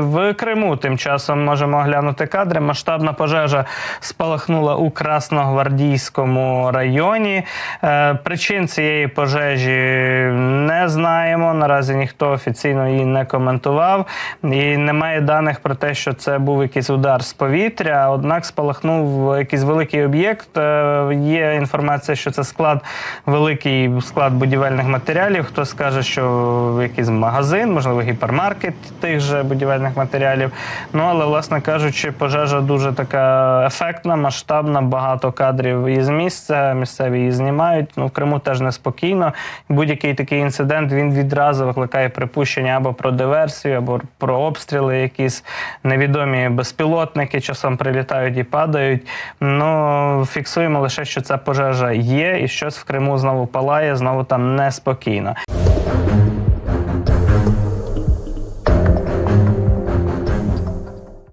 В Криму тим часом можемо оглянути кадри. Масштабна пожежа спалахнула у Красногвардійському районі. Е, Причин цієї пожежі не знаємо. Наразі ніхто офіційно її не коментував. І немає даних про те, що це був якийсь удар з повітря. Однак спалахнув якийсь великий об'єкт. Е, Є інформація, що це склад, великий склад будівельних матеріалів. Хтось скаже, що якийсь магазин, можливо, гіпермаркет тих же будівельних матеріалів. Ну але, власне кажучи, пожежа дуже така ефектна, масштабна, багато кадрів із місця. Місцеві її знімають. Ну в Криму теж неспокійно. Будь-який такий інцидент він відразу викликає припущення або про диверсію, або про обстріли, якісь невідомі безпілотники часом прилітають і падають. Ну фіксуємо лише, що ця пожежа є, і щось в Криму знову палає, знову там неспокійно.